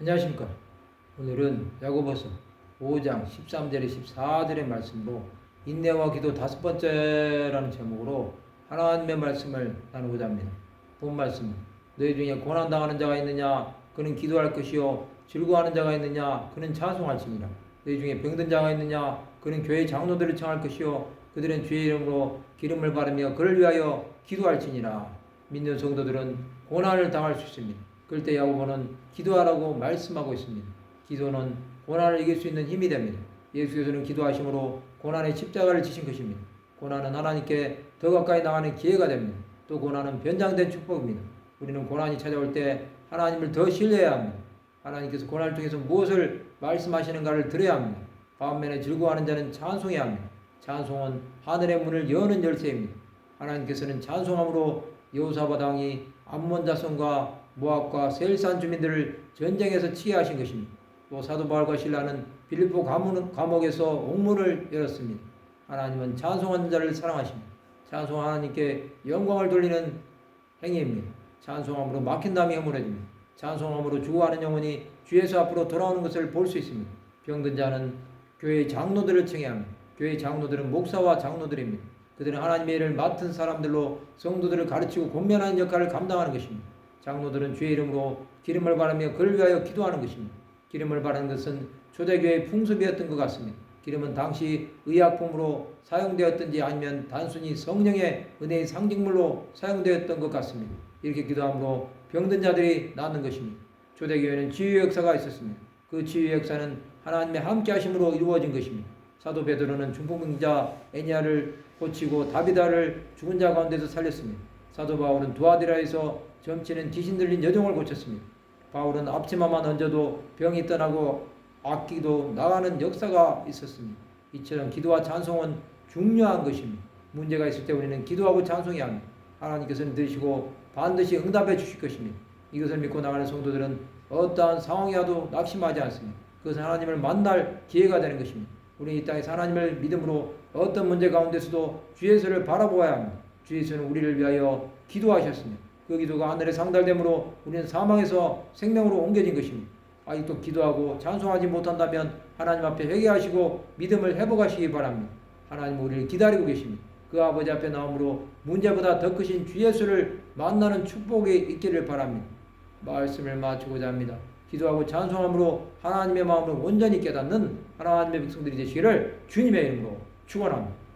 안녕하십니까. 오늘은 야고보서 5장 13절에 14절의 말씀으로 인내와 기도 다섯 번째라는 제목으로 하나님의 말씀을 나누고자 합니다. 본 말씀은 너희 중에 고난당하는 자가 있느냐 그는 기도할 것이요 즐거워하는 자가 있느냐 그는 찬송할지니라 너희 중에 병든 자가 있느냐 그는 교회 장로들을 청할 것이요 그들은 주의 이름으로 기름을 바르며 그를 위하여 기도할지니라 믿는 성도들은 고난을 당할 수 있습니다. 그럴 때 야고보는 기도하라고 말씀하고 있습니다. 기도는 고난을 이길 수 있는 힘이 됩니다. 예수께서는 기도하심으로 고난의 십자가를 지신 것입니다. 고난은 하나님께 더 가까이 나가는 기회가 됩니다. 또 고난은 변장된 축복입니다. 우리는 고난이 찾아올 때 하나님을 더 신뢰해야 합니다. 하나님께서 고난을 통해서 무엇을 말씀하시는가를 들어야 합니다. 반면에 즐거워하는 자는 찬송해야 합니다. 찬송은 하늘의 문을 여는 열쇠입니다. 하나님께서는 찬송함으로 여호사밧 왕이 암몬 자손과 모압과 세일산 주민들을 전쟁에서 치게 하신 것입니다. 또 사도 바울과 신라는 빌립보 감옥, 감옥 에서 옥문을 열었습니다. 하나님은 찬송하는 자를 사랑하십니다. 찬송 하나님께 영광을 돌리는 행위입니다. 찬송함으로 막힌 담이 허물어집니다. 찬송함으로 죽어가는 영혼이 주에서 앞으로 돌아오는 것을 볼 수 있습니다. 병든 자는 교회 장로들을 청해야 합니다. 교회 장로들은 목사와 장로들입니다. 그들은 하나님의 일을 맡은 사람들로 성도들을 가르치고 권면하는 역할을 감당하는 것입니다. 장로들은 주의 이름으로 기름을 바르며 그를 위하여 기도하는 것입니다. 기름을 바르는 것은 초대교회의 풍습이었던 것 같습니다. 기름은 당시 의약품으로 사용되었든지 아니면 단순히 성령의 은혜의 상징물로 사용되었던 것 같습니다. 이렇게 기도함으로 병든 자들이 낫는 것입니다. 초대교회는 치유의 역사가 있었습니다. 그 치유의 역사는 하나님의 함께 하심으로 이루어진 것입니다. 사도 베드로는 중풍병자 애니아를 고치고 다비다를 죽은 자 가운데서 살렸습니다. 사도 바울은 두아디라에서 점치는 귀신 들린 여종을 고쳤습니다. 바울은 앞치마만 얹어도 병이 떠나고 악기도 나가는 역사가 있었습니다. 이처럼 기도와 찬송은 중요한 것입니다. 문제가 있을 때 우리는 기도하고 찬송해야 합니다. 하나님께서는 들으시고 반드시 응답해 주실 것입니다. 이것을 믿고 나가는 성도들은 어떠한 상황이 와도 낙심하지 않습니다. 그것은 하나님을 만날 기회가 되는 것입니다. 우리 이 땅에서 하나님을 믿음으로 어떤 문제 가운데서도 주 예수를 바라보아야 합니다. 주 예수는 우리를 위하여 기도하셨습니다. 그 기도가 하늘에 상달됨으로 우리는 사망에서 생명으로 옮겨진 것입니다. 아직도 기도하고 찬송하지 못한다면 하나님 앞에 회개하시고 믿음을 회복하시기 바랍니다. 하나님 우리를 기다리고 계십니다. 그 아버지 앞에 나옴으로 문제보다 더 크신 주 예수를 만나는 축복이 있기를 바랍니다. 말씀을 마치고자 합니다. 기도하고 찬송함으로 하나님의 마음을 온전히 깨닫는 하나님의 백성들이 되시기를 주님의 이름으로 축원합니다.